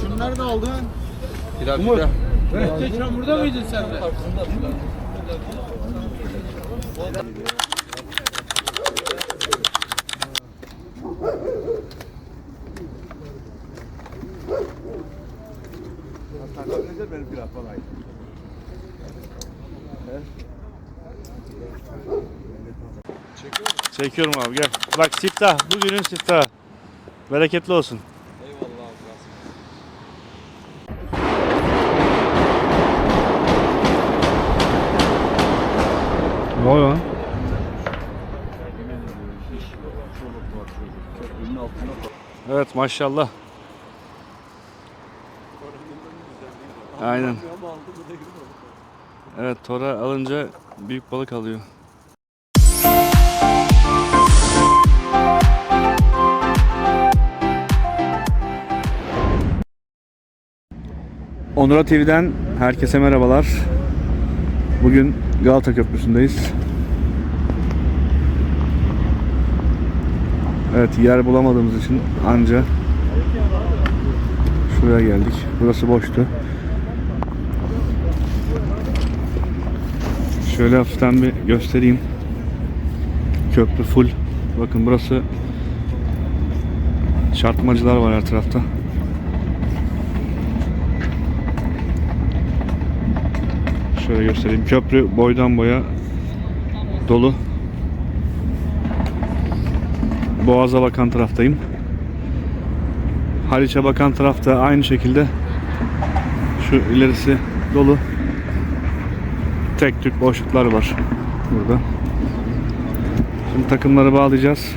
Şunları da aldın. Pilav Mehmet çamurda mıydın sen de? benim pilav falan. Çekiyorum abi gel. Bak siftah. Bugünün siftahı. Bereketli olsun. Ne lan? Evet maşallah. Aynen. Evet tora alınca büyük balık alıyor. Onura TV'den herkese merhabalar. Bugün Galata Köprüsü'ndeyiz. Evet yer bulamadığımız için anca şuraya geldik. Burası boştu. Şöyle hafiften bir göstereyim. Köprü full. Bakın burası çarpmacılar var her tarafta. Şöyle göstereyim. Köprü boydan boya dolu. Boğaz'a bakan taraftayım. Haliç'e bakan tarafta aynı şekilde şu ilerisi dolu. Tek tük boşluklar var burada. Şimdi takımları bağlayacağız.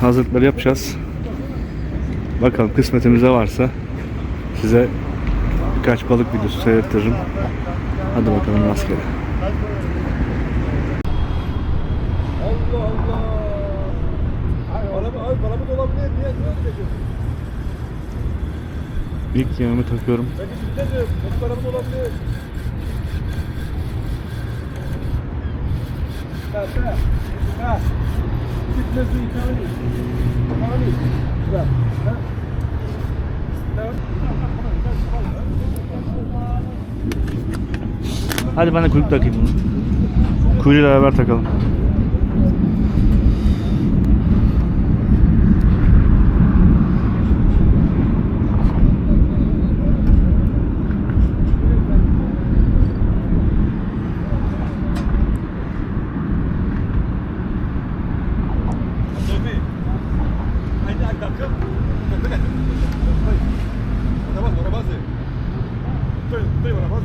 Hazırlıkları yapacağız. Bakalım kısmetimize varsa size birkaç balık videosu seyrettiririm. Hadi bakalım rastgele. Allah Allah. İlk yemimi takıyorum. Ben hiç bilmiyorum. Nasıl bana mı dolabilir? Ha, ha. Ha. Gitme su ikani. İkani. Güzel. Ha. Tamam. Hadi ben de kuyruk takayım. Kuyruğuyla beraber takalım. Sofi. Aynı takım. Tamam, ona bas. Estoy, estoy, ona bas.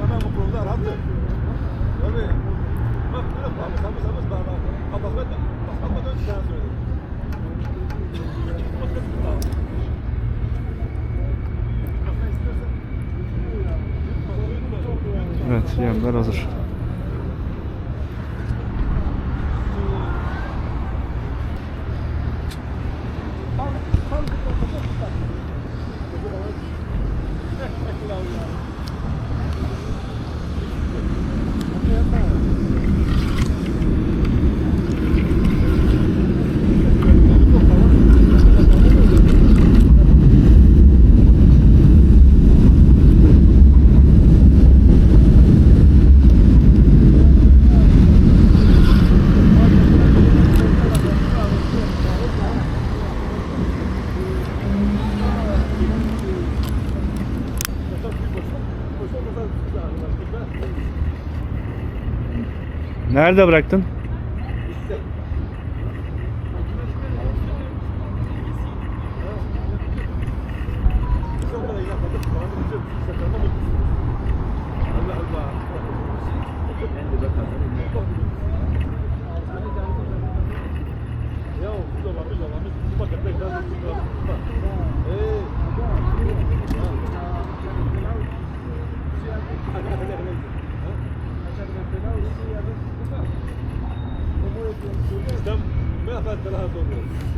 Tamam, bu konuda rahattır. Tabii. Bak, bak, bak, bak, bak, bak, bak. Bak, bak, bak, bak, bak, bak, sana söyledim. Evet yemler hazır. Nerede bıraktın?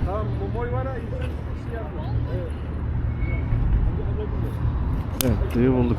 Tamam, bu moy var ya, insan şey yapıyor. Evet. Diye bulduk.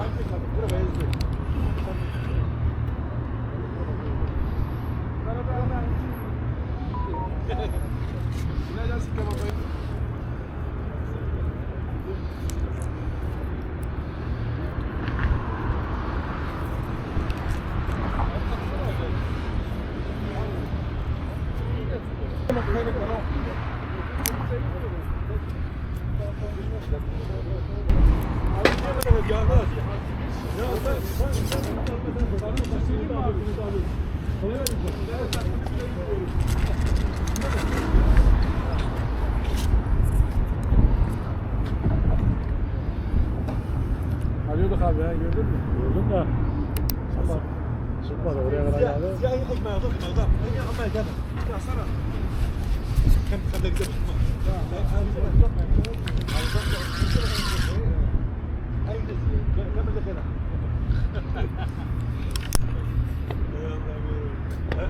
Arıyorduk abi ya gördün mü? Gördüm de. Ama çıkmadı oraya kadar geldi. Ya ya ekmeğe adam adam. Ya ama gel. Ya sana. Kan kan da gidelim.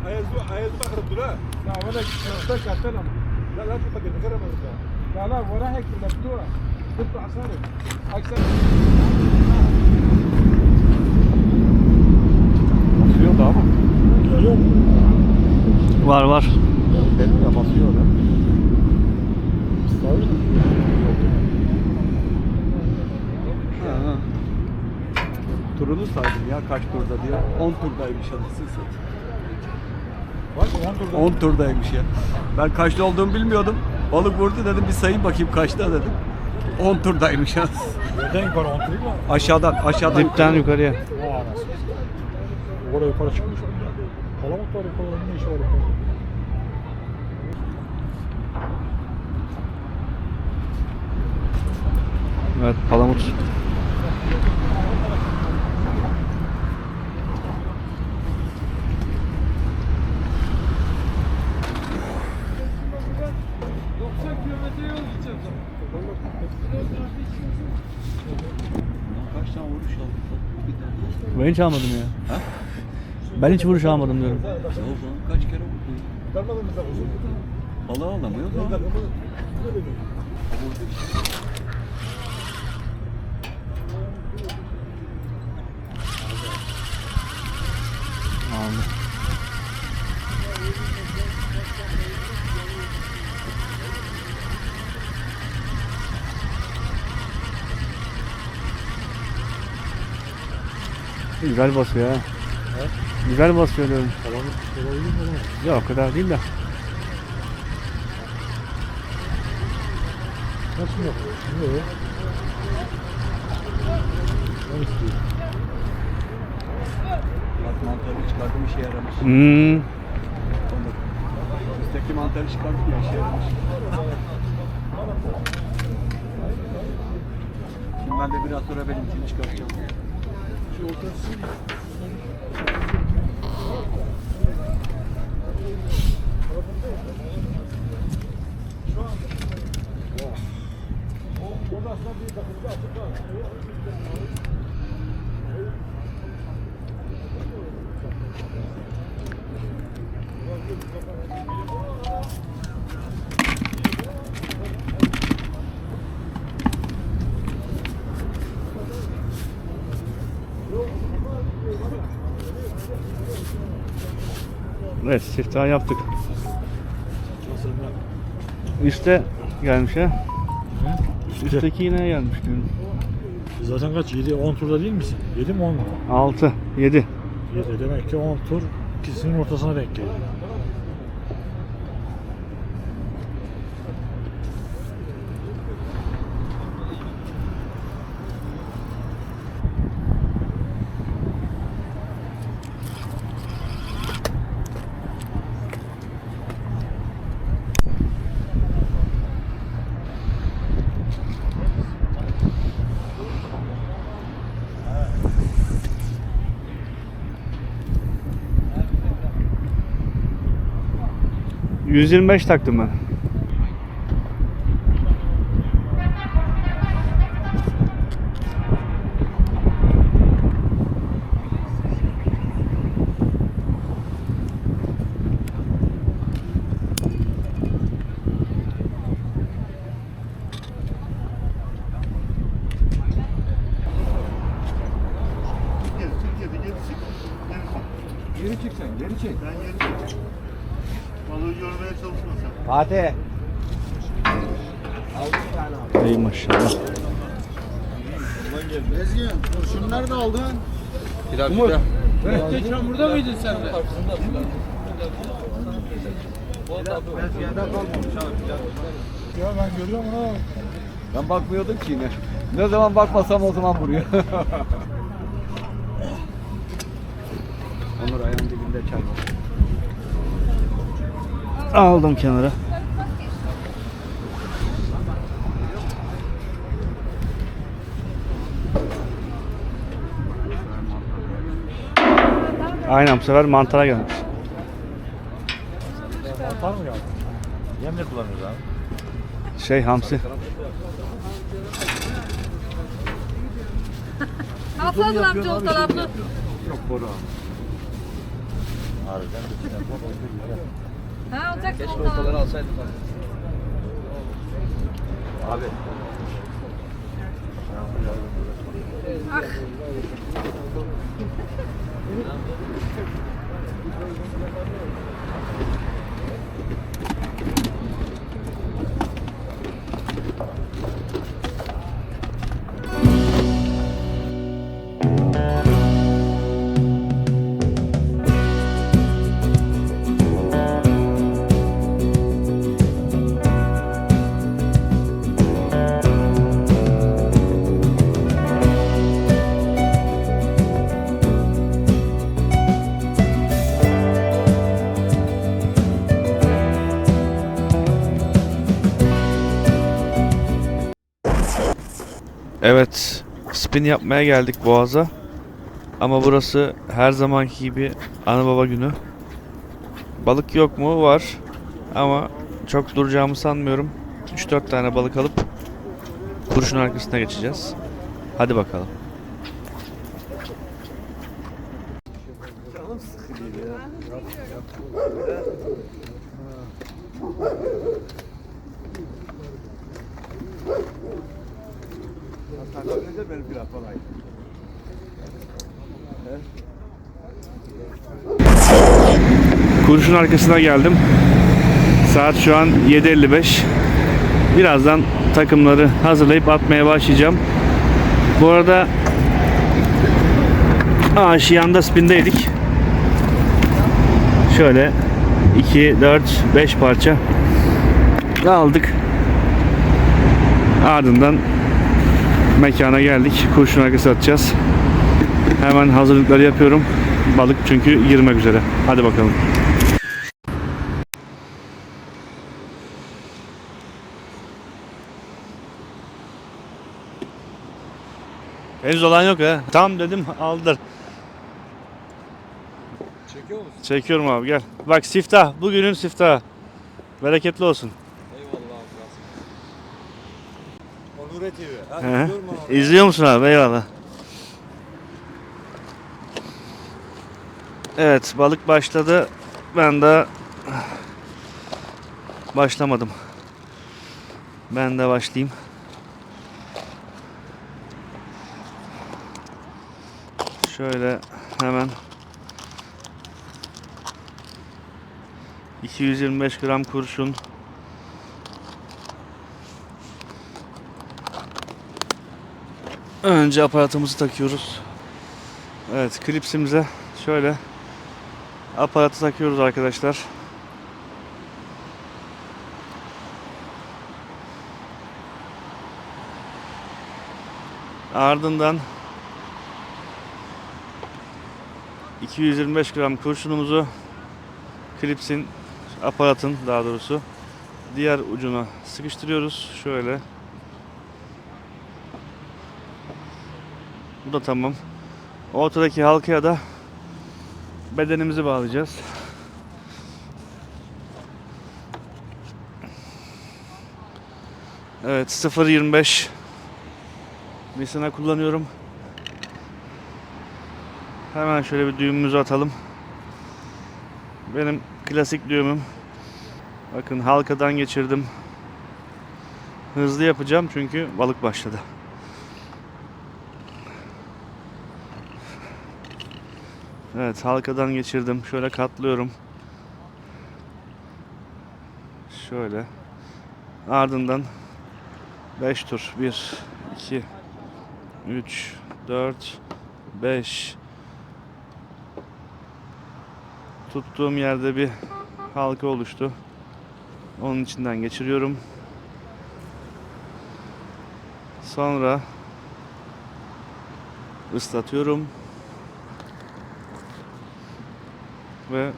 Ayaz bu ayaz bakarım dur ha. Ya valla şurada kattın ama. La la tut bakayım ne kadar var لا لا وراها هيك مفتوح تطلع صارت اكثر Basıyor da ama. Görüyor musun? Var var. Benim de basıyor da. Sarı mı? Turunu saydım ya kaç turda diye. 10 turdaymış anasını satayım. Bak 10 turda. 10 turdaymış ya. Ben kaçta olduğumu bilmiyordum. Balık vurdu dedim bir sayın bakayım kaçta dedim. 10 turdaymış ya. Nereden yukarı 10 tur mu? Aşağıdan aşağıdan. Dipten yukarıya. O anasını. Oraya yukarı çıkmış. Palamut var yukarıda ne işi var yukarıda? Evet palamut. Kaç tane vuruş aldık? Bir tane. Ben hiç almadım ya. Ha? Ben hiç vuruş almadım diyorum. Ne oldu? Kaç kere vurdu? Kalmadın mı sen uzun? Balığı alamıyor da. Aldım. Güzel basıyor ha. Güzel basıyor diyorum. Ya o kadar değil de. Nasıl yok? Ne o? Bak mantarı çıkardım işe yaramış. Hmm. Üstteki mantarı çıkardım ya işe yaramış. Şimdi ben de biraz sonra benimkini çıkartacağım. de outras Evet siftah yaptık. Üste gelmiş ha. Üstteki yine gelmiş diyorum. Zaten kaç? 7 10 turda değil misin? 7 mi 10 mu? 6, 7. 7 demek ki 10 tur ikisinin ortasına denk geliyor. %25 taktım ben. Geri çek sen, geri çek. Ben geri çek. Balığı görmeye çalışma Fatih. Ey maşallah. Ezgi şunları da aldın. Umut. Behçe çamurda mıydın sen de? Ya ben görüyorum ha. Ben bakmıyordum ki yine. Ne zaman bakmasam o zaman vuruyor. de çay var. Aldım kenara. Aynen bu sefer mantara gelmiş. Mantar mı geldi? Yem ne kullanıyoruz abi? Şey hamsi. Alsaydın amca o taraflı. Yok boru abi. Harbiden. Ha alacaksın Keşke ortaları alsaydık abi. Abi. Ah. Evet, spin yapmaya geldik Boğaz'a. Ama burası her zamanki gibi ana baba günü. Balık yok mu? Var. Ama çok duracağımı sanmıyorum. 3-4 tane balık alıp kurşun arkasına geçeceğiz. Hadi bakalım. Kurşun arkasına geldim. Saat şu an 7.55. Birazdan takımları hazırlayıp atmaya başlayacağım. Bu arada Aşiyan'da spindeydik. Şöyle 2, 4, 5 parça aldık. Ardından mekana geldik. Kurşun arkası atacağız. Hemen hazırlıkları yapıyorum. Balık çünkü girmek üzere. Hadi bakalım. Henüz olan yok ha. Tam dedim aldır. Çekiyor musun? Çekiyorum abi gel. Bak siftah. Bugünün siftahı. Bereketli olsun. Eyvallah abi. Onure TV. Ha, izliyorum abi. İzliyor musun abi? Eyvallah. Evet balık başladı. Ben de başlamadım. Ben de başlayayım. Şöyle hemen 225 gram kurşun Önce aparatımızı takıyoruz. Evet klipsimize şöyle aparatı takıyoruz arkadaşlar. Ardından 225 gram kurşunumuzu klipsin aparatın daha doğrusu diğer ucuna sıkıştırıyoruz. Şöyle Bu da tamam. Ortadaki halkaya da bedenimizi bağlayacağız. Evet 0.25 misina kullanıyorum. Hemen şöyle bir düğümümüzü atalım. Benim klasik düğümüm. Bakın halkadan geçirdim. Hızlı yapacağım çünkü balık başladı. Evet halkadan geçirdim. Şöyle katlıyorum. Şöyle. Ardından 5 tur. 1, 2, 3, 4, 5. Tuttuğum yerde bir halka oluştu. Onun içinden geçiriyorum. Sonra ıslatıyorum. ve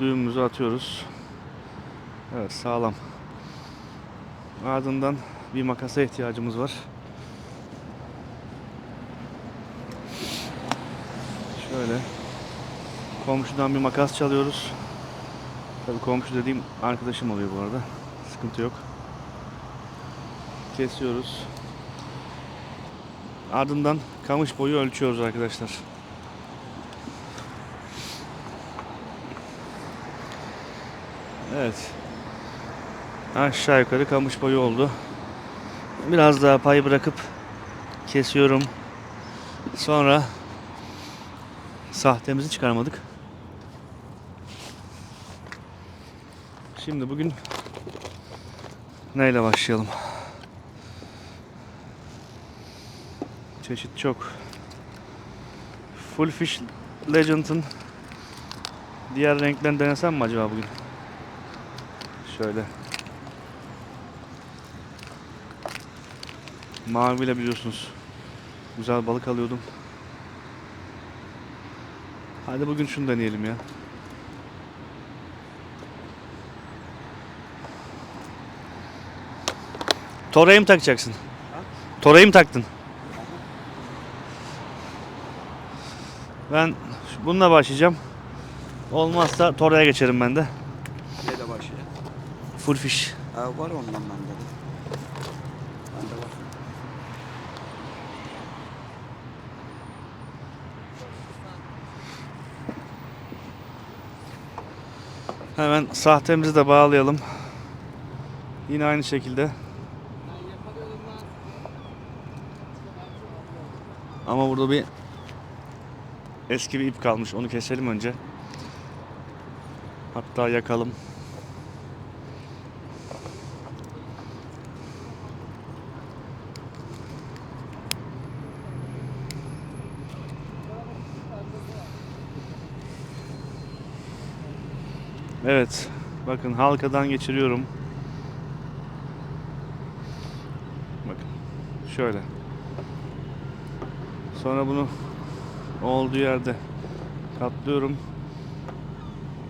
düğümümüzü atıyoruz. Evet sağlam. Ardından bir makasa ihtiyacımız var. Şöyle komşudan bir makas çalıyoruz. Tabii komşu dediğim arkadaşım oluyor bu arada. Sıkıntı yok. Kesiyoruz. Ardından kamış boyu ölçüyoruz arkadaşlar. Evet. Aşağı yukarı kamış boyu oldu. Biraz daha pay bırakıp kesiyorum. Sonra sahtemizi çıkarmadık. Şimdi bugün neyle başlayalım? Çeşit çok. Full Fish Legend'ın diğer renklerini denesem mi acaba bugün? Şöyle. Maviyle biliyorsunuz. Güzel balık alıyordum. Hadi bugün şunu deneyelim ya. Torayı mı takacaksın? Torayı mı taktın? Ben bununla başlayacağım. Olmazsa Tora'ya geçerim ben de. Neyle başlıyor? Full fish. Ha, var ondan bende de. Bende var. Hemen sahtemizi de bağlayalım. Yine aynı şekilde. Ama burada bir eski bir ip kalmış. Onu keselim önce. Hatta yakalım. Evet. Bakın halkadan geçiriyorum. Bakın. Şöyle. Sonra bunu olduğu yerde katlıyorum.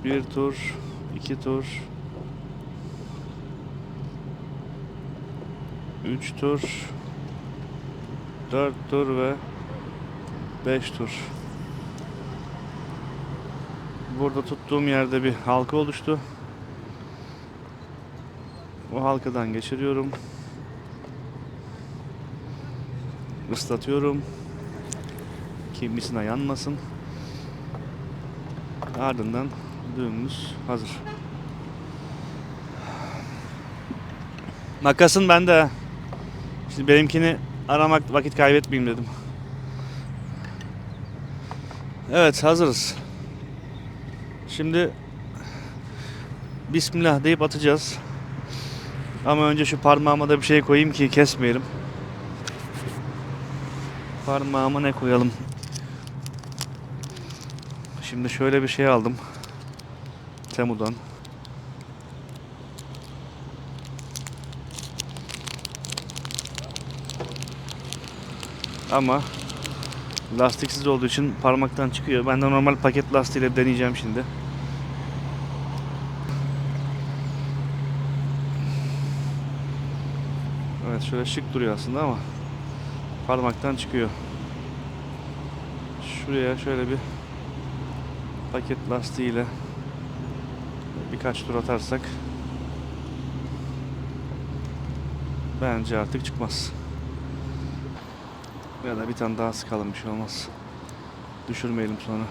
Bir tur, iki tur, üç tur, dört tur ve beş tur. Burada tuttuğum yerde bir halka oluştu. O halkadan geçiriyorum. Islatıyorum. Ki misina yanmasın. Ardından düğümümüz hazır. Makasın bende. Şimdi benimkini aramak vakit kaybetmeyeyim dedim. Evet hazırız. Şimdi Bismillah deyip atacağız. Ama önce şu parmağıma da bir şey koyayım ki kesmeyelim. Parmağıma ne koyalım? Şimdi şöyle bir şey aldım. Temu'dan. Ama lastiksiz olduğu için parmaktan çıkıyor. Ben de normal paket lastiğiyle deneyeceğim şimdi. Evet şöyle şık duruyor aslında ama parmaktan çıkıyor. Şuraya şöyle bir paket lastiğiyle birkaç tur atarsak bence artık çıkmaz. Ya da bir tane daha sıkalım bir şey olmaz. Düşürmeyelim sonra.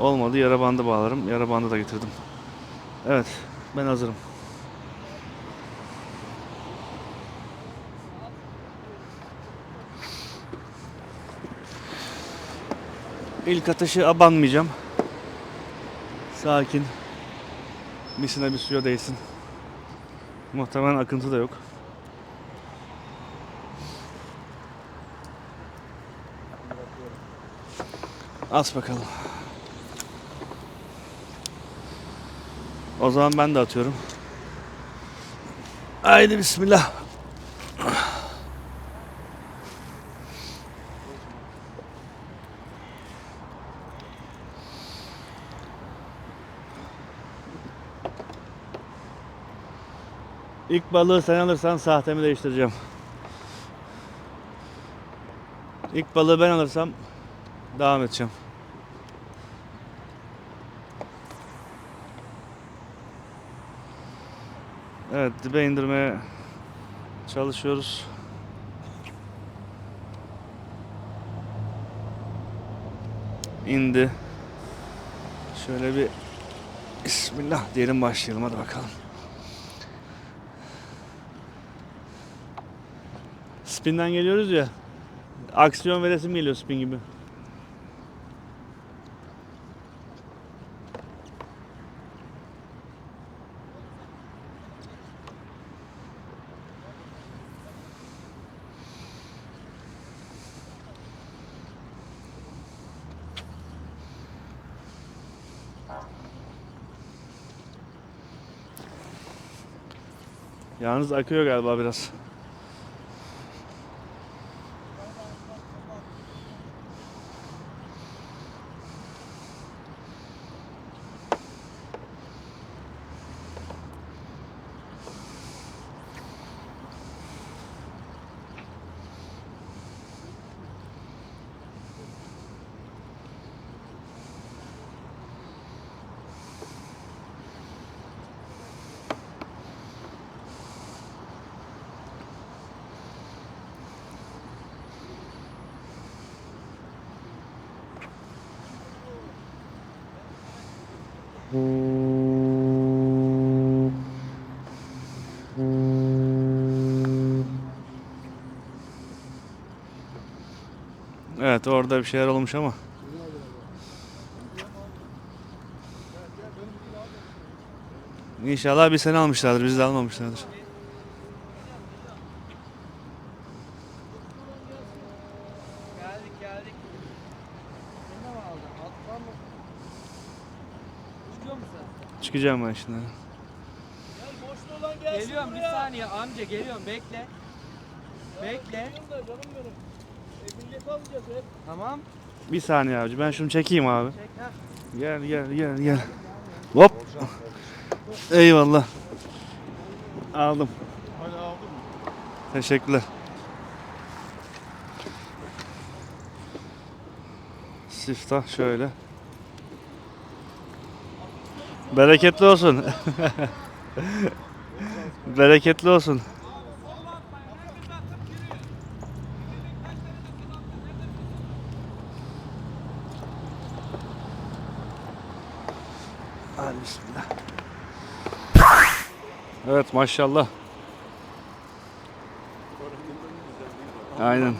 Olmadı yara bandı bağlarım. Yara bandı da getirdim. Evet ben hazırım. İlk atışı abanmayacağım. Sakin. Misine bir suya değsin. Muhtemelen akıntı da yok. As bakalım. O zaman ben de atıyorum. Haydi bismillah. İlk balığı sen alırsan sahtemi değiştireceğim. İlk balığı ben alırsam devam edeceğim. Evet dibe indirmeye çalışıyoruz. İndi. Şöyle bir Bismillah diyelim başlayalım hadi bakalım. Spin'den geliyoruz ya. Aksiyon ve resim geliyor spin gibi. Yalnız akıyor galiba biraz. Evet orada bir şeyler olmuş ama. İnşallah bir sene almışlardır, biz de almamışlardır. Geldik geldik. Sen ne mi aldın? Alttan mı? Çıkıyor musun? Çıkacağım ben şimdi. Geliyorum bir saniye amca geliyorum bekle. Bekle. Tamam. Bir saniye abi, ben şunu çekeyim abi. Çek. Gel gel gel gel. Hop. Eyvallah. Aldım. Hani aldın mı? Teşekkürler. Siftah şöyle. Bereketli olsun. Bereketli olsun. Hadi bismillah. Evet maşallah. Aynen.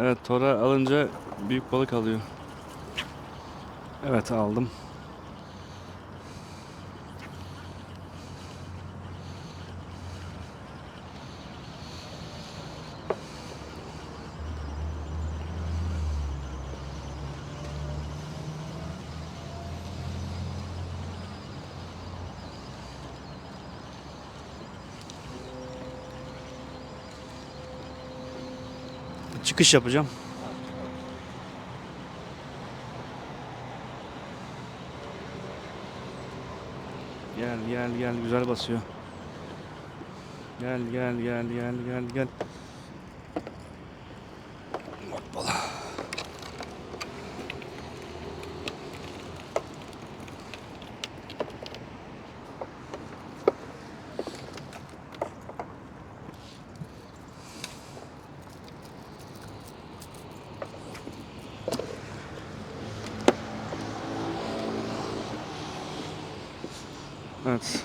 Evet tora alınca büyük balık alıyor. Evet aldım. Çıkış yapacağım. Gel gel gel güzel basıyor. Gel gel gel gel gel gel. That's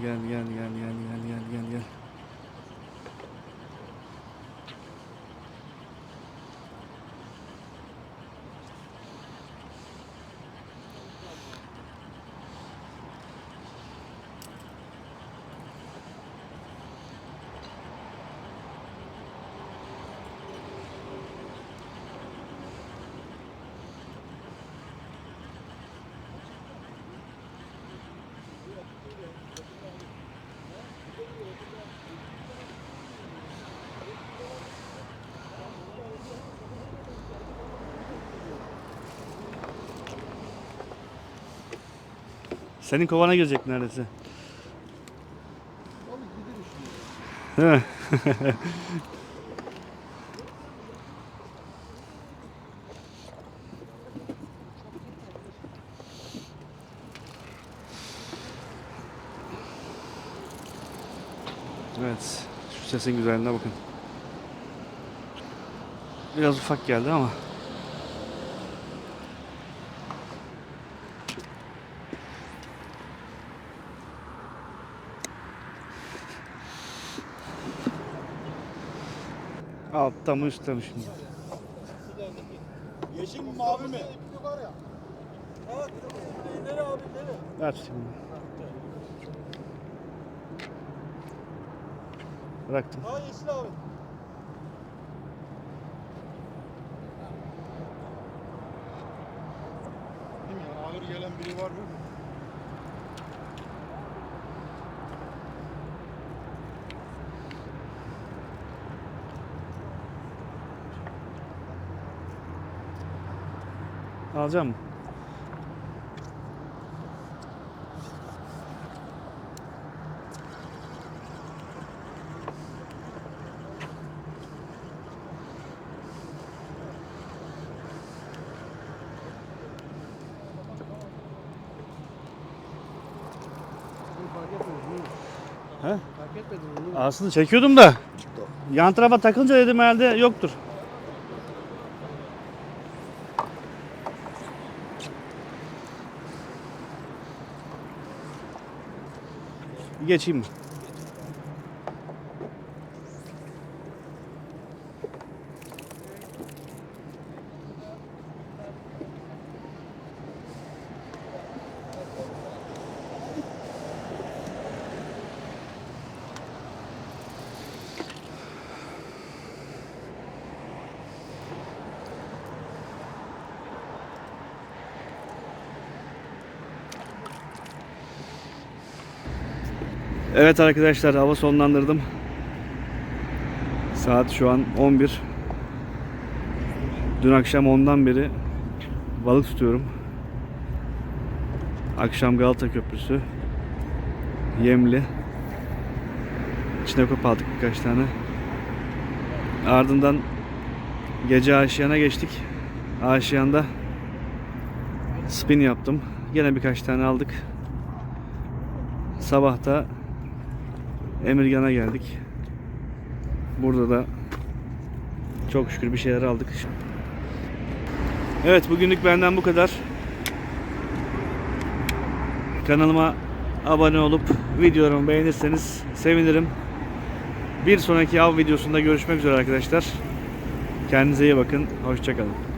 geldi geldi geldi geldi. Senin kovana girecek neredeyse. Değil mi? Evet. Şu sesin güzelliğine bakın. Biraz ufak geldi ama. Altta mı üstte mi şimdi? Yeşil mi mavi mi? Ver şimdi. Bıraktım. Ha yeşil abi. Ağır gelen biri var mı? Alacağım mı? He? Fark etmedin mi? Aslında çekiyordum da. Yan tarafa takınca dedim herhalde yoktur. Geçeyim Evet arkadaşlar hava sonlandırdım. Saat şu an 11. Dün akşam 10'dan beri balık tutuyorum. Akşam Galata Köprüsü. Yemli. Çinekop aldık birkaç tane. Ardından gece Aşiyan'a geçtik. Aşiyan'da spin yaptım. Yine birkaç tane aldık. Sabah da Emirgan'a geldik. Burada da çok şükür bir şeyler aldık. Evet bugünlük benden bu kadar. Kanalıma abone olup videolarımı beğenirseniz sevinirim. Bir sonraki av videosunda görüşmek üzere arkadaşlar. Kendinize iyi bakın. Hoşçakalın.